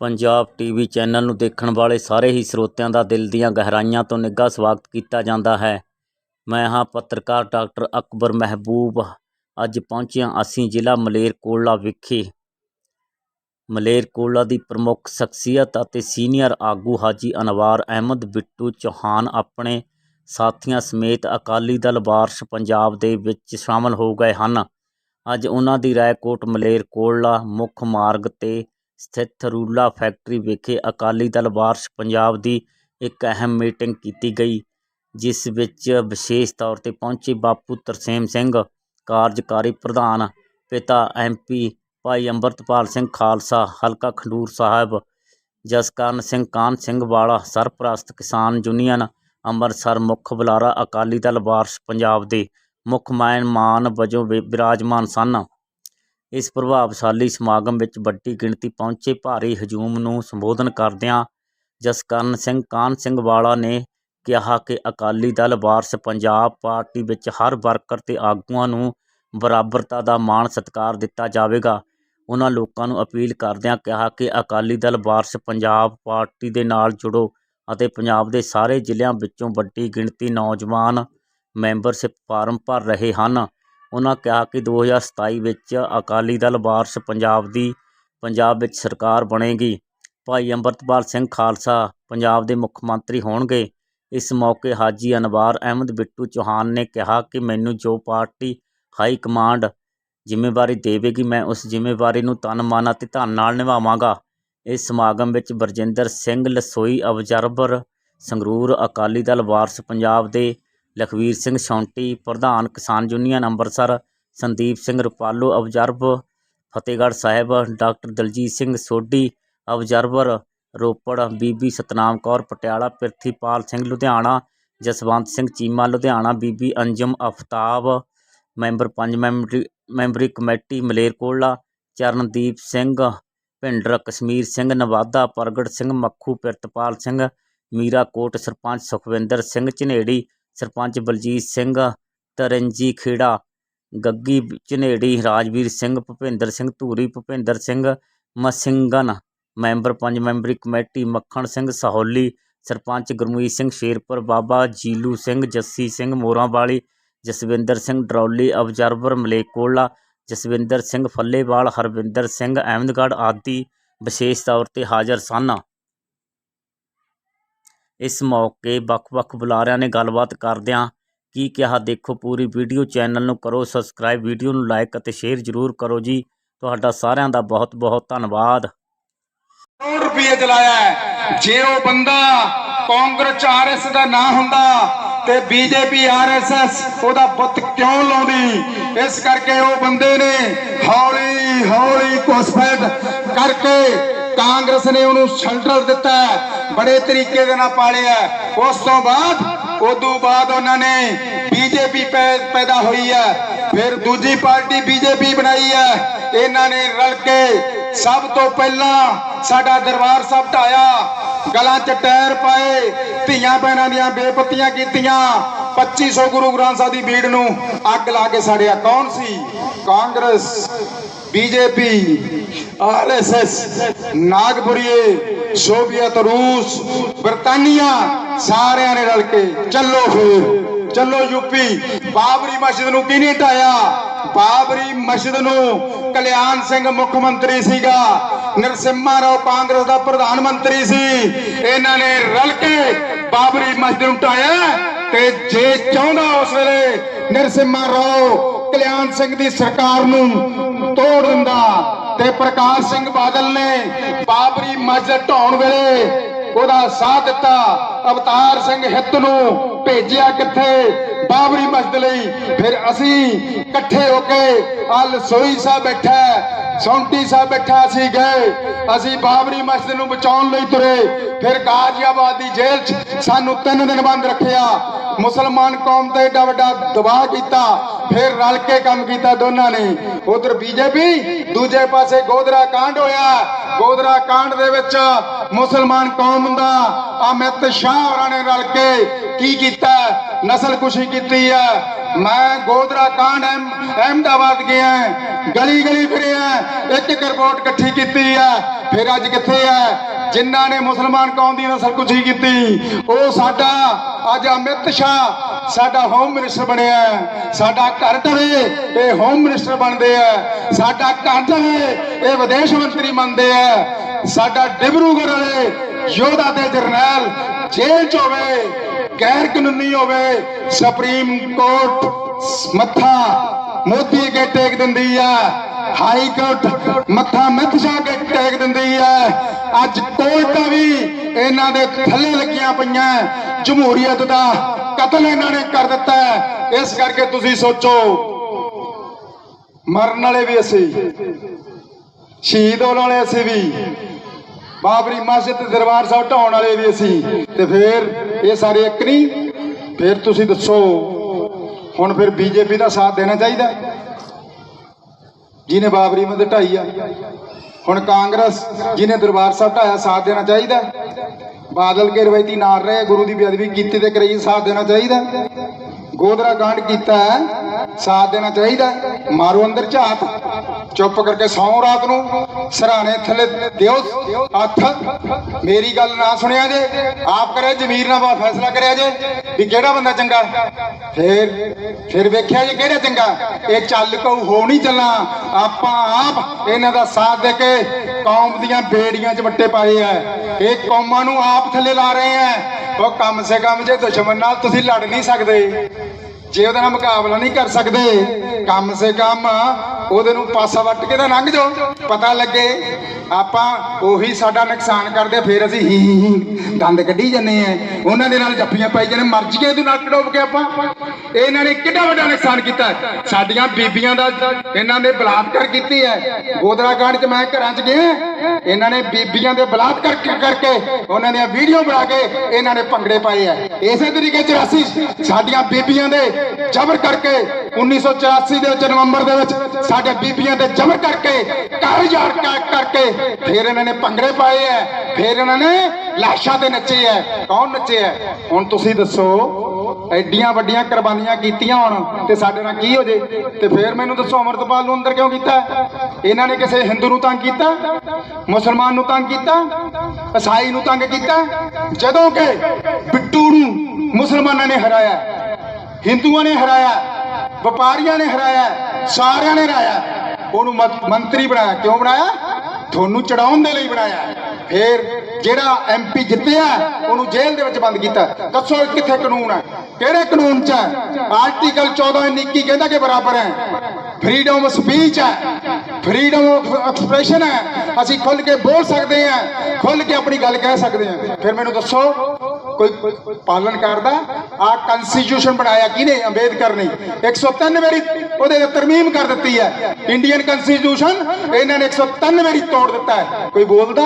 Punjab TV channel ਨੂੰ ਦੇਖਣ ਵਾਲੇ ਸਾਰੇ ਹੀ ਸਰੋਤਿਆਂ ਦਾ ਦਿਲ ਦੀਆਂ ਗਹਿਰਾਈਆਂ ਤੋਂ ਨਿੱਘਾ ਸਵਾਗਤ ਕੀਤਾ ਜਾਂਦਾ ਹੈ। ਮੈਂ ਹਾਂ ਪੱਤਰਕਾਰ ਡਾਕਟਰ ਅਕਬਰ ਮਹਿਬੂਬ। ਅੱਜ ਪਹੁੰਚਿਆ ਅਸੀਂ ਜ਼ਿਲ੍ਹਾ ਮਲੇਰਕੋਟਲਾ ਵਿਖੇ। ਮਲੇਰਕੋਟਲਾ ਦੀ ਪ੍ਰਮੁੱਖ ਸ਼ਖਸੀਅਤ ਅਤੇ ਸੀਨੀਅਰ ਆਗੂ ਹਾਜੀ ਅਨਵਾਰ ਅਹਿਮਦ ਬਿੱਟੂ ਚੌਹਾਨ ਆਪਣੇ ਸਾਥੀਆਂ ਸਮੇਤ ਅਕਾਲੀ ਦਲ ਵਾਰਸ਼ ਪੰਜਾਬ ਦੇ ਵਿੱਚ ਸ਼ਾਮਲ ਹੋ ਗਏ ਹਨ। ਅੱਜ ਉਹਨਾਂ ਦੀ ਰਾਏਕੋਟ ਮਲੇਰਕੋਟਲਾ ਮੁੱਖ ਮਾਰਗ ਤੇ ਸਥਿਤ ਰੂਲਾ ਫੈਕਟਰੀ ਵਿਖੇ ਅਕਾਲੀ ਦਲ ਵਾਰਸ਼ ਪੰਜਾਬ ਦੀ ਇੱਕ ਅਹਿਮ ਮੀਟਿੰਗ ਕੀਤੀ ਗਈ, ਜਿਸ ਵਿੱਚ ਵਿਸ਼ੇਸ਼ ਤੌਰ ਤੇ ਪਹੁੰਚੇ ਬਾਪੂ ਤਰਸੇਮ ਸਿੰਘ, ਕਾਰਜਕਾਰੀ ਪ੍ਰਧਾਨ, ਪਿਤਾ ਐਮਪੀ ਭਾਈ ਅੰਮ੍ਰਿਤਪਾਲ ਸਿੰਘ ਖਾਲਸਾ, ਹਲਕਾ ਖਡੂਰ ਸਾਹਿਬ, ਜਸਕਰਨ ਸਿੰਘ ਕਾਨ ਸਿੰਘ ਵਾਲਾ, ਸਰਪ੍ਰਸਤ ਕਿਸਾਨ ਯੂਨੀਅਨ, ਅੰਮ੍ਰਿਤਸਰ ਮੁੱਖ ਬੁਲਾਰਾ ਅਕਾਲੀ ਦਲ ਵਾਰਸ਼ ਪੰਜਾਬ ਦੇ ਮੁੱਖ ਮਹਿਮਾਨ ਵਜੋਂ ਵਿ- ਵਿਰਾਜਮਾਨ ਸਨ। ਇਸ ਪ੍ਰਭਾਵਸ਼ਾਲੀ ਸਮਾਗਮ ਵਿੱਚ ਵੱਡੀ ਗਿਣਤੀ ਪਹੁੰਚੇ ਭਾਰੀ ਹਜੂਮ ਨੂੰ ਸੰਬੋਧਨ ਕਰਦਿਆਂ ਜਸਕਰਨ ਸਿੰਘ ਕਾਨ ਸਿੰਘ ਵਾਲਾ ਨੇ ਕਿਹਾ ਕਿ ਅਕਾਲੀ ਦਲ ਵਾਰਸ ਪੰਜਾਬ ਪਾਰਟੀ ਵਿੱਚ ਹਰ ਵਰਕਰ ਤੇ ਆਗੂਆਂ ਨੂੰ ਬਰਾਬਰਤਾ ਦਾ ਮਾਣ ਸਤਿਕਾਰ ਦਿੱਤਾ ਜਾਵੇਗਾ। ਉਹਨਾਂ ਲੋਕਾਂ ਨੂੰ ਅਪੀਲ ਕਰਦਿਆਂ ਕਿਹਾ ਕਿ ਅਕਾਲੀ ਦਲ ਵਾਰਸ ਪੰਜਾਬ ਪਾਰਟੀ ਦੇ ਨਾਲ ਜੁੜੋ ਅਤੇ ਪੰਜਾਬ ਦੇ ਸਾਰੇ ਜ਼ਿਲ੍ਹਿਆਂ ਵਿੱਚੋਂ ਵੱਡੀ ਗਿਣਤੀ ਨੌਜਵਾਨ ਮੈਂਬਰਸ਼ਿਪ ਫਾਰਮ ਭਰ ਰਹੇ ਹਨ। ਉਹਨਾਂ ਕਿਹਾ ਕਿ 2027 ਵਿੱਚ ਅਕਾਲੀ ਦਲ ਵਾਰਸ ਪੰਜਾਬ ਦੀ, ਪੰਜਾਬ ਵਿੱਚ ਸਰਕਾਰ ਬਣੇਗੀ। ਭਾਈ ਅੰਮ੍ਰਿਤਪਾਲ ਸਿੰਘ ਖਾਲਸਾ ਪੰਜਾਬ ਦੇ ਮੁੱਖ ਮੰਤਰੀ ਹੋਣਗੇ। ਇਸ ਮੌਕੇ ਹਾਜੀ ਅਨਵਾਰ ਅਹਿਮਦ ਬਿੱਟੂ ਚੌਹਾਨ ਨੇ ਕਿਹਾ ਕਿ ਮੈਨੂੰ ਜੋ ਪਾਰਟੀ ਹਾਈ ਕਮਾਂਡ ਜ਼ਿੰਮੇਵਾਰੀ ਦੇਵੇਗੀ, ਮੈਂ ਉਸ ਜ਼ਿੰਮੇਵਾਰੀ ਨੂੰ ਤਨ ਮਨ ਅਤੇ ਧਨ ਨਾਲ ਨਿਭਾਵਾਂਗਾ। ਇਸ ਸਮਾਗਮ ਵਿੱਚ ਬਰਜਿੰਦਰ ਸਿੰਘ ਲਸੋਈ ਅਬਜ਼ਰਵਰ ਸੰਗਰੂਰ ਅਕਾਲੀ ਦਲ ਵਾਰਸ ਪੰਜਾਬ ਦੇ ਲਖਵੀਰ ਸਿੰਘ ਸ਼ੌਂਟੀ, ਪ੍ਰਧਾਨ ਕਿਸਾਨ union Amritsar, Sandeep Singh Rupalo, observer Fatehgarh Sahib, doctor Daljit Singh Sodhi, observer Ropar, ਬੀਬੀ ਸਤਨਾਮ ਕੌਰ ਪਟਿਆਲਾ, ਪ੍ਰਿਥੀਪਾਲ ਸਿੰਘ ਲੁਧਿਆਣਾ, ਜਸਵੰਤ ਸਿੰਘ ਚੀਮਾ ਲੁਧਿਆਣਾ, ਬੀਬੀ ਅੰਜਮ ਅਫਤਾਬ, ਮੈਂਬਰ ਪੰਜ ਮੈਂਬਰੀ ਮੈਂਬਰੀ ਕਮੇਟੀ ਮਲੇਰਕੋਟਲਾ, ਚਰਨਦੀਪ ਸਿੰਘ, ਭਿੰਡਰ ਕਸ਼ਮੀਰ ਸਿੰਘ, ਨਵਾਦਾ ਪ੍ਰਗਟ ਸਿੰਘ, ਮੱਖੂ ਪਿਰਤਪਾਲ ਸਿੰਘ ਮੀਰਾ ਕੋਟ ਸਰਪੰਚ ਸੁਖਵਿੰਦਰ ਸਿੰਘ ਝਨੇੜੀ ਸਰਪੰਚ ਬਲਜੀਤ ਸਿੰਘ ਤਰਨਜੀ ਖੇੜਾ, ਗੱਗੀ ਝਨੇੜੀ, ਰਾਜਵੀਰ ਸਿੰਘ, ਭੁਪਿੰਦਰ ਸਿੰਘ, ਧੂਰੀ, ਭੁਪਿੰਦਰ ਸਿੰਘ ਮਸਿੰਗਨ ਮੈਂਬਰ ਪੰਜ, ਮੈਂਬਰੀ ਕਮੇਟੀ, ਮੱਖਣ ਸਿੰਘ, ਸਹੌਲੀ, ਸਰਪੰਚ ਗੁਰਮੀਤ ਸਿੰਘ, ਸ਼ੇਰਪੁਰ, ਬਾਬਾ ਜੀਲੂ ਸਿੰਘ, ਜੱਸੀ ਸਿੰਘ, ਮੋਰਾਂਵਾਲੀ, ਜਸਵਿੰਦਰ ਸਿੰਘ, ਡਰੌਲੀ, ਅਬਜ਼ਰਵਰ, ਮਲੇਕੋਲਾ, ਜਸਵਿੰਦਰ ਸਿੰਘ, ਫੱਲੇਵਾਲ, ਹਰਵਿੰਦਰ ਸਿੰਘ, ਅਹਿਮਦਗੜ੍ਹ ਆਦਿ, ਵਿਸ਼ੇਸ਼ ਤੌਰ ਤੇ ਹਾਜ਼ਰ ਸਨ। ਇਸ ਮੌਕੇ ਵੱਖ-ਵੱਖ ਬੁਲਾਰਿਆਂ ਨੇ ਗੱਲਬਾਤ ਕਰਦਿਆਂ ਕੀ ਕਿਹਾ, ਦੇਖੋ ਪੂਰੀ ਵੀਡੀਓ ਚੈਨਲ ਨੂੰ ਕਰੋ ਸਬਸਕ੍ਰਾਈਬ, ਵੀਡੀਓ ਨੂੰ ਲਾਈਕ ਅਤੇ ਸ਼ੇਅਰ ਜ਼ਰੂਰ ਕਰੋ ਜੀ। ਤੁਹਾਡਾ ਸਾਰਿਆਂ ਦਾ ਬਹੁਤ-ਬਹੁਤ ਧੰਨਵਾਦ। ਕਰੋੜ ਰੁਪਏ ਚਲਾਇਆ ਹੈ। ਜੇ ਉਹ ਬੰਦਾ ਕਾਂਗਰਸ ਆਰਐਸ ਦਾ ਨਾ ਹੁੰਦਾ ਤੇ ਬੀਜੇਪੀ ਆਰਐਸਐਸ ਉਹਦਾ ਬੁੱਤ ਕਿਉਂ ਲਾਉਂਦੀ? ਇਸ ਕਰਕੇ ਉਹ ਬੰਦੇ ਨੇ ਹੌਲੀ ਹੌਲੀ ਘੁਸਪੈਠ ਕਰਕੇ ਕਾਂਗਰਸ ਨੇ ਉਹਨੂੰ ਸ਼ੈਲਟਰ ਦਿੱਤਾ ਬੜੇ ਤਰੀਕੇ ਦੇ ਨਾਲ ਪਾਲਿਆ ਉਸ ਤੋਂ ਬਾਅਦ, ਉਦੋਂ ਬਾਅਦ ਉਹਨਾਂ ਨੇ ਬੀਜੇਪੀ ਪੈਦਾ ਹੋਈ ਹੈ। ਫਿਰ ਦੂਜੀ ਪਾਰਟੀ ਬੀਜੇਪੀ ਬਣਾਈ ਹੈ। ਇਹਨਾਂ ਨੇ ਰਲ ਕੇ ਸਭ ਤੋਂ ਪਹਿਲਾਂ ਸਾਡਾ ਦਰਬਾਰ ਸਾਹਿਬ ਢਾਇਆ, ਗਲਾਂ 'ਚ ਟਾਇਰ ਪਾਏ ਧੀਆਂ ਭੈਣਾਂ ਦੀਆਂ ਬੇਪਤੀਆਂ ਕੀਤੀਆਂ 2500 ਗੁਰੂ ਗ੍ਰੰਥ ਸਾਹਿਬ ਦੀ ਬੀੜ ਨੂੰ ਅੱਗ ਲਾ ਕੇ ਸਾੜਿਆ। ਕੌਣ ਸੀ? ਕਾਂਗਰਸ, ਬੀਜੇਪੀ, ਆਰਐਸਐਸ, ਨਾਗਪੁਰੀਏ, ਸੋਵੀਅਤ ਰੂਸ, ਬਰਤਾਨੀਆ, ਸਾਰਿਆਂ ਨੇ ਰਲ ਕੇ। ਚੱਲੋ ਫਿਰ, ਚੱਲੋ ਯੂਪੀ। ਬਾਬਰੀ ਮਸਜਿਦ ਨੂੰ ਕਿਹਨੇ ਢਾਇਆ? ਬਾਬਰੀ ਮਸਜਿਦ ਨੂੰ ਕਲਿਆਣ ਸਿੰਘ ਮੁੱਖ ਮੰਤਰੀ ਸੀਗਾ। ਨਰਸਿਮਹਾ ਰਾਓ ਕਾਂਗਰਸ ਦਾ ਪ੍ਰਧਾਨ ਮੰਤਰੀ ਸੀ। ਇਹਨਾਂ ਨੇ ਰਲ ਕੇ ਬਾਬਰੀ ਮਸਜਿਦ ਨੂੰ ਢਾਇਆ। ਤੇ ਜੇ ਚਾਹੁੰਦਾ ਉਸ ਵੇਲੇ ਨਰਸਿਮਹਾ ਰਾਓ ਕਲਿਆਣ ਸਿੰਘ ਦੀ ਸਰਕਾਰ ਨੂੰ ਤੋੜ ਦਿੰਦਾ ਤੇ ਪ੍ਰਕਾਸ਼ ਸਿੰਘ ਬਾਦਲ ਨੇ ਬਾਬਰੀ ਮਸਜਿਦ ਢਾਉਣ ਵੇਲੇ ਉਹਦਾ ਸਾਥ ਦਿੱਤਾ, ਅਵਤਾਰ ਸਿੰਘ ਹਿੱਤ ਨੂੰ ਭੇਜਿਆ ਕਿੱਥੇ? ਬਾਬਰੀ ਮਸਜਿਦ ਲਈ। ਫਿਰ ਅਸੀਂ ਇਕੱਠੇ ਹੋ ਕੇ ਆ ਲਸੋਈ ਸਾਹਿਬ ਬੈਠਾ ਸੌਂਟੀ ਸਾਹਿਬ ਬੈਠਾ ਅਸੀਂ ਗਏ। ਅਸੀਂ ਬਾਬਰੀ ਮਸਜਿਦ ਨੂੰ ਬਚਾਉਣ ਲਈ ਤੁਰੇ। ਫਿਰ ਗਾਜ਼ੀਆਬਾਦ ਦੀ ਜੇਲ੍ਹ 'ਚ ਸਾਨੂੰ ਤਿੰਨ ਦਿਨ ਬੰਦ ਰੱਖਿਆ। ਮੁਸਲਮਾਨ ਕੌਮ ਤੇ ਏਡਾ ਵੱਡਾ ਦਬਾਅ ਕੀਤਾ। ਫਿਰ ਰਲ ਕੇ ਕੰਮ ਕੀਤਾ ਦੋਨਾਂ ਨੇ। ਉਧਰ ਬੀਜੇਪੀ, ਦੂਜੇ ਪਾਸੇ ਗੋਦਰਾ ਕਾਂਡ ਹੋਇਆ। ਗੋਦਰਾ ਕਾਂਡ ਦੇ ਵਿੱਚ ਮੁਸਲਮਾਨ ਕੌਮ ਦਾ ਅਮਿਤ ਸ਼ਾਹ ਹੋਰਾਂ ਨੇ ਰਲ ਕੇ ਕੀ ਕੀਤਾ? ਨਸਲ ਕੁਸ਼ੀ ਕੀਤੀ ਹੈ। ਮੈਂ ਗੋਦਰਾ ਕਾਂਡ ਅਹਿਮਦਾਬਾਦ ਗਿਆ ਗਲੀ ਗਲੀ ਫਿਰਿਆ ਇੱਕ ਰਿਪੋਰਟ ਇਕੱਠੀ ਕੀਤੀ ਹੈ ਫਿਰ ਅੱਜ ਕਿੱਥੇ ਹੈ ਜਿਨ੍ਹਾਂ ਨੇ ਮੁਸਲਮਾਨ ਕੌਮ ਦੀ ਨਸਲਕੁਸ਼ੀ ਕੀਤੀ। ਉਹ ਸਾਡਾ ਅੱਜ ਅਮਿਤ ਸ਼ਾਹ, ਸਾਡਾ ਹੋਮ ਮਿਨਿਸਟਰ ਬਣਿਆ ਸਾਡਾ ਘਰ ਢਵੇ ਇਹ ਹੋਮ ਮਿਨਿਸਟਰ ਬਣਦੇ ਆ। ਸਾਡਾ ਘਰ ਢਵੇ ਇਹ ਵਿਦੇਸ਼ ਮੰਤਰੀ ਬਣਦੇ ਆ। ਸਾਡਾ ਡਿਬਰੂਗੜ੍ਹ ਵਾਲੇ ਯੋਧਾ ਤੇ ਜਰਨੈਲ ਜੇਲ੍ਹ ਚ ਹੋਵੇ ਗੈਰ ਕਾਨੂੰਨੀ ਹੋਵੇ ਸੁਪਰੀਮ ਕੋਰਟ ਮੱਥਾ ਮੋਦੀ ਕੇ ਟੇਕ ਦਿੰਦੀ ਆ ਹਾਈ ਕੋਰਟ ਮੱਥਾ ਮਿੱਥ ਕੇ ਟੇਕ ਦਿੰਦੀ ਆ। ਅੱਜ ਕੋਰਟਾਂ ਵੀ ਇਹਨਾਂ ਦੇ ਥੱਲੇ ਲੱਗੀਆਂ ਪਈਆਂ, ਜਮਹੂਰੀਅਤ ਦਾ ਕਤਲ ਇਹਨਾਂ ਨੇ ਕਰ ਦਿੱਤਾ ਇਸ ਕਰਕੇ ਤੁਸੀਂ ਸੋਚੋ, ਮਰਨ ਵਾਲੇ ਵੀ ਅਸੀਂ, ਸ਼ਹੀਦ ਹੋਣ ਵਾਲੇ ਅਸੀਂ ਵੀ, ਬਾਬਰੀ ਮਸਜਿਦ ਤੇ ਦਰਬਾਰ ਸਾਹਿਬ ਢਾਉਣ ਵਾਲੇ ਵੀ ਅਸੀਂ, ਤੇ ਫੇਰ ਇਹ ਸਾਰੇ ਇੱਕ ਨਹੀਂ। ਫਿਰ ਤੁਸੀਂ ਦੱਸੋ, ਹੁਣ ਫਿਰ ਬੀਜੇਪੀ ਦਾ ਸਾਥ ਦੇਣਾ ਚਾਹੀਦਾ ਜਿਹਨੇ ਬਾਬਰੀ ਮਸਜਿਦ ਢਾਈ ਆ। ਹੁਣ ਕਾਂਗਰਸ, ਜਿਹਨੇ ਦਰਬਾਰ ਸਾਹਿਬ ਢਾਇਆ, ਸਾਥ ਦੇਣਾ ਚਾਹੀਦਾ ਬਾਦਲ ਕੇ ਰਵਾਇਤੀ ਨਾਲ ਰਹੇ, ਗੁਰੂ ਦੀ ਬੇਅਦਬੀ ਕੀਤੀ ਤੇ ਕਰਾਈ, ਸਾਥ ਦੇਣਾ ਚਾਹੀਦਾ ਗੋਦਰਾ ਕਾਂਡ ਕੀਤਾ ਹੈ, ਸਾਥ ਦੇਣਾ ਚਾਹੀਦਾ ਮਾਰੋ ਅੰਦਰ ਝਾਤ। ਚੁੱਪ ਕਰਕੇ ਸੌਂ ਰਾਤ ਨੂੰ। ਸਰਾਣੇ ਥੱਲੇ ਦਿਓ ਹੱਥ। ਮੇਰੀ ਗੱਲ ਨਾ ਸੁਣਿਆ ਜੇ। ਆਪ ਕਰੇ ਜ਼ਮੀਰ ਨਾਲ ਬਾਤ ਫੈਸਲਾ ਕਰਿਆ ਜੇ। ਵੀ ਕਿਹੜਾ ਬੰਦਾ ਚੰਗਾ? ਫਿਰ ਫਿਰ ਵੇਖਿਆ ਜੇ ਕਿਹੜਾ ਚੰਗਾ? ਇਹ ਚੱਲ ਕੋ ਹੋ ਨਹੀਂ ਚੱਲਣਾ। ਆਪਾਂ ਆਪ ਇਹਨਾਂ ਦਾ ਸਾਥ ਦੇ ਕੇ ਕੌਮ ਦੀਆਂ ਬੇੜੀਆਂ 'ਚ ਵੱਟੇ ਪਾਏ ਆ ਇਹ ਕੌਮਾਂ ਨੂੰ ਆਪ ਥੱਲੇ ਲਾ ਰਹੇ ਆ ਉਹ ਕਮ ਸੇ ਕਮ ਜੇ ਦੁਸ਼ਮਣ ਨਾਲ ਤੁਸੀਂ ਲੜ ਨਹੀਂ ਸਕਦੇ। ਜੇ ਉਹਦੇ ਨਾਲ ਮੁਕਾਬਲਾ ਨਹੀਂ ਕਰ ਸਕਦੇ ਕਮ ਸੇ ਕਮ ਉਹਦੇ ਨੂੰ ਪਾਸਾ ਵੱਟ ਕੇ ਤਾਂ ਲੰਘ ਜਾਓ। ਪਤਾ ਲੱਗੇ ਆਪਾਂ ਉਹੀ ਸਾਡਾ ਨੁਕਸਾਨ ਕਰਦੇ ਫਿਰ ਅਸੀਂ ਹੀ ਹੀ ਦੰਦ ਕੱਢੀ ਜੰਨੇ ਆ। ਉਹਨਾਂ ਦੇ ਨਾਲ ਜੱਫੀਆਂ ਪਾਈ ਜਾਂਦੇ ਮਰਜ਼ੀਏ ਇਹਦੇ ਨਾਲ ਕਢੋਬ ਕੇ ਆਪਾਂ? ਇਹਨਾਂ ਨੇ ਕਿੰਨਾ ਵੱਡਾ ਨੁਕਸਾਨ ਕੀਤਾ ਸਾਡੀਆਂ ਬੀਬੀਆਂ ਦਾ ਇਹਨਾਂ ਨੇ ਬਲਾਤਕਾਰ ਕੀਤੀ ਹੈ। ਗੋਦਰਾ ਕਾਂਡ 'ਚ ਮੈਂ ਘਰਾਂ 'ਚ ਗਿਆ, ਇਹਨਾਂ ਨੇ ਬੀਬੀਆਂ ਦੇ ਬਲਾਤਕਾਰ ਕਰਕੇ ਉਹਨਾਂ ਦੀਆਂ ਵੀਡੀਓ ਬਣਾ ਕੇ ਇਹਨਾਂ ਨੇ ਭੰਗੜੇ ਪਾਏ ਆ। ਇਸੇ ਤਰੀਕੇ 84 ਸਾਡੀਆਂ ਬੀਬੀਆਂ ਦੇ ਜ਼ਬਰ ਕਰਕੇ 1984 ਦੇ ਵਿੱਚ ਨਵੰਬਰ ਦੇ ਵਿੱਚ ਸਾਡੇ ਬੀਬੀਆਂ ਤੇ ਜ਼ਬਰ ਕਰਕੇ, ਘਰ ਜਾੜ ਕਰਕੇ, ਫਿਰ ਇਹਨਾਂ ਨੇ ਭੰਗੜੇ ਪਾਏ ਆ ਫਿਰ ਇਹਨਾਂ ਨੇ ਲਾਸ਼ਾਂ ਤੇ ਨੱਚੇ ਆ ਕੌਣ ਨੱਚੇ ਆ ਹੁਣ ਤੁਸੀਂ ਦੱਸੋ, ਐਡੀਆਂ ਵੱਡੀਆਂ ਕੁਰਬਾਨੀਆਂ ਕੀਤੀਆਂ ਹੁਣ, ਤੇ ਸਾਡੇ ਨਾਲ ਕੀ ਹੋ ਜੇ? ਤੇ ਫਿਰ ਮੈਨੂੰ ਦੱਸੋ ਅਮਰਤਪਾਲ ਨੂੰ ਅੰਦਰ ਕਿਉਂ ਕੀਤਾ? ਇਹਨਾਂ ਨੇ ਕਿਸੇ ਹਿੰਦੂ ਨੂੰ ਤੰਗ ਕੀਤਾ? ਮੁਸਲਮਾਨ ਨੂੰ ਤੰਗ ਕੀਤਾ? ਈਸਾਈ ਨੂੰ ਤੰਗ ਕੀਤਾ? ਜਦੋਂ ਕਿ ਬਿੱਟੂ ਨੂੰ ਮੁਸਲਮਾਨਾਂ ਨੇ ਹਰਾਇਆ, ਹਿੰਦੂਆਂ ਨੇ ਹਰਾਇਆ, ਵਪਾਰੀਆਂ ਨੇ ਹਰਾਇਆ ਸਾਰਿਆਂ ਨੇ ਰਾਇਆ ਉਹਨੂੰ ਮੰਤਰੀ ਬਣਾਇਆ। ਕਿਉਂ ਬਣਾਇਆ? ਤੁਹਾਨੂੰ ਚੜਾਉਣ ਦੇ ਲਈ ਬਣਾਇਆ। ਫਿਰ ਜਿਹੜਾ ਐਮਪੀ ਜਿੱਤਿਆ, ਉਹਨੂੰ ਜੇਲ੍ਹ ਦੇ ਵਿੱਚ ਬੰਦ ਕੀਤਾ। ਦੱਸੋ ਕਿੱਥੇ ਕਾਨੂੰਨ ਹੈ? ਕਿਹੜੇ ਕਾਨੂੰਨ 'ਚ ਹੈ? ਆਰਟੀਕਲ 14 21 ਕਹਿੰਦਾ ਕਿ ਬਰਾਬਰ ਹੈ। ਫਰੀडम ਆਫ ਸਪੀਚ ਹੈ। ਫਰੀडम ਆਫ ਐਕਸਪ੍ਰੈਸ਼ਨ ਹੈ। ਅਸੀਂ ਖੁੱਲ ਕੇ ਬੋਲ ਸਕਦੇ ਹਾਂ। ਖੁੱਲ ਕੇ ਆਪਣੀ ਗੱਲ ਕਹਿ ਸਕਦੇ ਹਾਂ। ਫਿਰ ਮੈਨੂੰ ਦੱਸੋ ਕੋਈ ਪਾਲਣ ਕਰਦਾ? ਆ ਕਨਸਟੀਟਿਊਸ਼ਨ ਬਣਾਇਆ ਕਿਹਨੇ? ਅੰਬੇਦਕਰ ਨੇ। 103 ਵਾਰੀ ਉਹਦੇ ਤੇ ਤਰਮੀਮ ਕਰ ਦਿੱਤੀ ਹੈ। ਇੰਡੀਅਨ ਕਨਸਟੀਟਿਊਸ਼ਨ ਇਹਨਾਂ ਨੇ 103 ਵਾਰੀ ਤੋੜ ਦਿੱਤਾ ਹੈ। ਕੋਈ ਬੋਲਦਾ?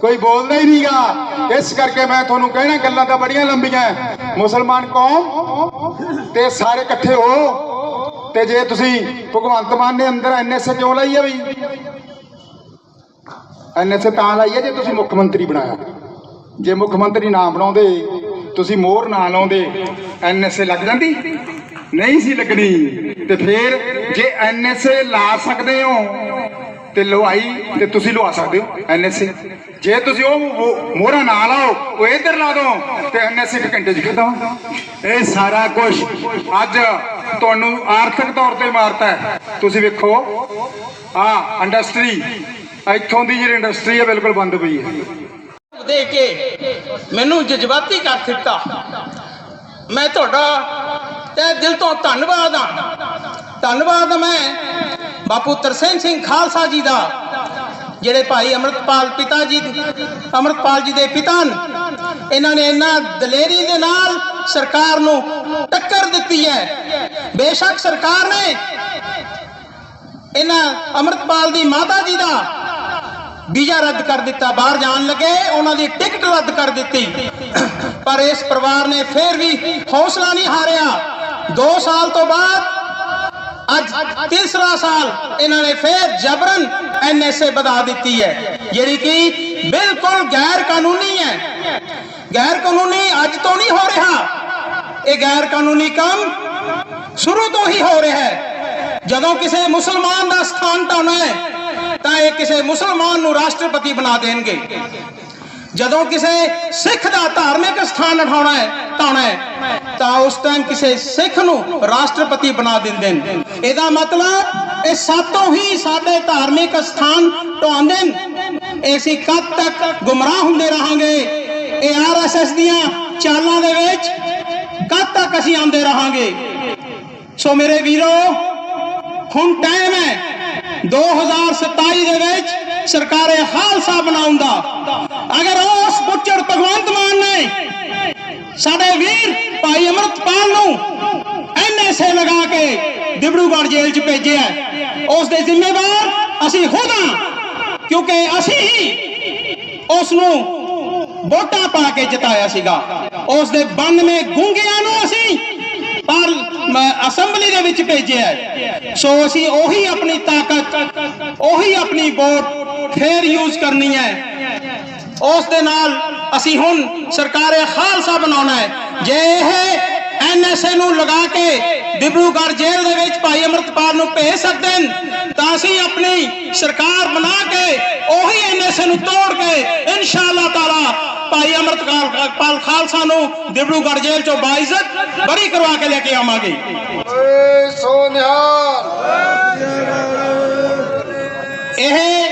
ਕੋਈ ਬੋਲਦਾ ਹੀ ਨਹੀਂਗਾ। ਇਸ ਕਰਕੇ ਮੈਂ ਤੁਹਾਨੂੰ ਕਹਿਣਾ, ਗੱਲਾਂ ਤਾਂ ਬੜੀਆਂ ਲੰਬੀਆਂ ਮੁਸਲਮਾਨ ਕੌਮ ਤੇ ਸਾਰੇ ਇਕੱਠੇ ਹੋ ਤੇ ਜੇ ਤੁਸੀਂ ਭਗਵੰਤ ਮਾਨ ਨੇ ਅੰਦਰ ਐਨਐਸਏ ਕਿਉਂ ਲਾਈ ਹੈ ਬਈ? ਐਨਐਸਏ ਤਾਂ ਲਾਈ ਹੈ ਜੇ ਤੁਸੀਂ ਮੁੱਖ ਮੰਤਰੀ ਬਣਾਇਆ। ਜੇ ਮੁੱਖ ਮੰਤਰੀ ਨਾ ਬਣਾਉਂਦੇ, ਤੁਸੀਂ ਮੋਹਰ ਨਾ ਲਾਉਂਦੇ ਐਨਐਸਏ ਲੱਗ ਜਾਂਦੀ? ਨਹੀਂ ਸੀ ਲੱਗਣੀ। ਤੇ ਫਿਰ ਜੇ ਐਨਐਸਏ ਲਾ ਸਕਦੇ ਹੋ, ਤੇ ਲਵਾਈ ਤੇ ਤੁਸੀਂ ਲਵਾ ਸਕਦੇ ਹੋ ਐਨਐਸਏ ਜੇ ਤੁਸੀਂ ਉਹ ਮੋਹਰਾ ਨਾ ਲਾਓ, ਉਹ ਇੱਧਰ ਲਾ ਦੋ, ਤੇ ਐਨਐਸਏ ਇੱਕ ਘੰਟੇ ਚ ਖਤਮ। ਇਹ ਸਾਰਾ ਕੁਝ ਅੱਜ ਤੁਹਾਨੂੰ ਆਰਥਿਕ ਤੌਰ ਤੇ ਮਾਰਤਾ ਹੈ। ਤੁਸੀਂ ਵੇਖੋ ਆ ਇੰਡਸਟਰੀ, ਇੱਥੋਂ ਦੀ ਜਿਹੜੀ ਇੰਡਸਟਰੀ ਹੈ, ਬਿਲਕੁਲ ਬੰਦ ਪਈ ਹੈ। ਦੇ ਕੇ ਮੈਨੂੰ ਜਜ਼ਬਾਤੀ ਕਰ ਦਿੱਤਾ। ਮੈਂ ਤੁਹਾਡਾ ਤਹਿ ਦਿਲ ਤੋਂ ਧੰਨਵਾਦ ਆ ਧੰਨਵਾਦ ਮੈਂ ਬਾਪੂ ਤਰਸੇਮ ਸਿੰਘ ਖਾਲਸਾ ਜੀ ਦਾ, ਜਿਹੜੇ ਭਾਈ ਅੰਮ੍ਰਿਤਪਾਲ ਪਿਤਾ ਜੀ, ਅੰਮ੍ਰਿਤਪਾਲ ਜੀ ਦੇ ਪਿਤਾ ਹਨ। ਇਹਨਾਂ ਨੇ ਇਹਨਾਂ ਦਲੇਰੀ ਦੇ ਨਾਲ ਸਰਕਾਰ ਨੂੰ ਟੱਕਰ ਦਿੱਤੀ ਹੈ। ਬੇਸ਼ੱਕ ਸਰਕਾਰ ਨੇ ਇਹਨਾਂ ਅੰਮ੍ਰਿਤਪਾਲ ਦੀ ਮਾਤਾ ਜੀ ਦਾ ਵੀਜ਼ਾ ਰੱਦ ਕਰ ਦਿੱਤਾ, ਬਾਹਰ ਜਾਣ ਲੱਗੇ, ਉਹਨਾਂ ਦੀ ਟਿਕਟ ਰੱਦ ਕਰ ਦਿੱਤੀ। ਪਰ ਇਸ ਪਰਿਵਾਰ ਨੇ ਫਿਰ ਵੀ ਹੌਸਲਾ ਨਹੀਂ ਹਾਰਿਆ। 2 ਸਾਲ ਤੋਂ ਬਾਅਦ, ਅੱਜ ਤੀਸਰਾ ਸਾਲ, ਇਹਨਾਂ ਨੇ ਫਿਰ ਜਬਰਨ ਐਨਐਸਏ ਵਧਾ ਦਿੱਤੀ ਹੈ, ਜਿਹੜੀ ਕਿ ਬਿਲਕੁਲ ਗੈਰ ਕਾਨੂੰਨੀ ਹੈ। ਗੈਰ ਕਾਨੂੰਨੀ ਅੱਜ ਤੋਂ ਨਹੀਂ ਹੋ ਰਿਹਾ। ਇਹ ਗੈਰ ਕਾਨੂੰਨੀ ਕੰਮ ਸ਼ੁਰੂ ਤੋਂ ਹੀ ਹੋ ਰਿਹਾ ਹੈ। ਜਦੋਂ ਕਿਸੇ ਮੁਸਲਮਾਨ ਦਾ ਸਥਾਨ ਢਾਉਣਾ ਹੈ ਤਾਂ ਇਹ ਕਿਸੇ ਮੁਸਲਮਾਨ ਨੂੰ ਰਾਸ਼ਟਰਪਤੀ ਬਣਾ ਦੇਣਗੇ ਜਦੋਂ ਕਿਸੇ ਸਿੱਖ ਦਾ ਧਾਰਮਿਕ ਸਥਾਨ ਉਠਾਉਣਾ ਹੈ ਢਾਉਣਾ ਹੈ ਤਾਂ ਉਸ ਟਾਈਮ ਕਿਸੇ ਸਿੱਖ ਨੂੰ ਰਾਸ਼ਟਰਪਤੀ ਬਣਾ ਦਿੰਦੇ ਨੇ ਇਹਦਾ ਮਤਲਬ ਇਹ ਸਾਤੋਂ ਹੀ ਸਾਡੇ ਧਾਰਮਿਕ ਸਥਾਨ ਢਾਉਂਦੇ ਨੇ ਅਸੀਂ ਕਦ ਤੱਕ ਗੁੰਮਰਾਹ ਹੁੰਦੇ ਰਹਾਂਗੇ ਇਹ ਆਰਐਸਐਸ ਦੀਆਂ ਚਾਲਾਂ ਦੇ ਵਿੱਚ ਕਦ ਤੱਕ ਅਸੀਂ ਆਉਂਦੇ ਰਹਾਂਗੇ ਸੋ ਮੇਰੇ ਵੀਰੋ ਹੁਣ ਟਾਈਮ ਹੈ 2027 ਦੇ ਵਿੱਚ ਸਰਕਾਰੇ ਖਾਲਸਾ ਬਣਾਉਣ ਦਾ ਅਗਰ ਉਸ ਬੁੱਚੜ ਭਗਵੰਤ ਮਾਨ ਨੇ ਸਾਡੇ ਵੀਰ ਭਾਈ ਅਮਰਤਪਾਲ ਨੂੰ ਐਨਐਸਏ ਲਗਾ ਕੇ ਦਿਬੜੂਗੜ੍ਹ ਜੇਲ੍ਹ 'ਚ ਭੇਜਿਆ ਹੈ। ਉਸ ਦੇ ਜ਼ਿੰਮੇਵਾਰ ਅਸੀਂ ਖੁਦ ਹਾਂ, ਕਿਉਂਕਿ ਅਸੀਂ ਹੀ ਉਸ ਨੂੰ ਵੋਟਾਂ ਪਾ ਕੇ ਜਿਤਾਇਆ ਸੀਗਾ ਉਸ ਦੇ 92 ਗੁੰਗਿਆਂ ਨੂੰ ਅਸੀਂ ਪਰ ਅਸੈਂਬਲੀ ਦੇ ਵਿੱਚ ਭੇਜਿਆ ਸੋ ਅਸੀਂ ਉਹੀ ਆਪਣੀ ਤਾਕਤ, ਉਹੀ ਆਪਣੀ ਵੋਟ ਫੇਰ ਯੂਜ਼ ਕਰਨੀ ਹੈ। ਉਸ ਦੇ ਨਾਲ ਅਸੀਂ ਹੁਣ ਸਰਕਾਰੇ ਖਾਲਸਾ ਬਣਾਉਣਾ ਹੈ। ਜੇ ਇਹ ਐਨਐਸਏ ਨੂੰ ਲਗਾ ਕੇ ਦਿਬਰੂਗੜ੍ਹ ਜੇਲ੍ਹ ਦੇ ਵਿੱਚ ਭਾਈ ਅਮਰਤਪਾਲ ਨੂੰ ਭੇਜ ਸਕਦੇ ਨੇ ਤਾਂ ਅਸੀਂ ਆਪਣੀ ਸਰਕਾਰ ਬਣਾ ਕੇ ਉਹੀ ਐਨਐਸਏ ਨੂੰ ਤੋੜ ਕੇ ਇਨਸ਼ਾਅੱਲਾ ਤਾਲਾ ਭਾਈ ਅੰਮ੍ਰਿਤ ਕਾਲ ਪਾਲ ਖਾਲਸਾ ਨੂੰ ਦਿਬੜੂਗੜ ਜੇਲ੍ਹ ਚੋਂ ਬਾਇਜ਼ਤ ਬਰੀ ਕਰਵਾ ਕੇ ਲੈ ਕੇ ਆਵਾਂਗੇ। ਓਏ ਸੋਨਿਹਾਲ ਇਹ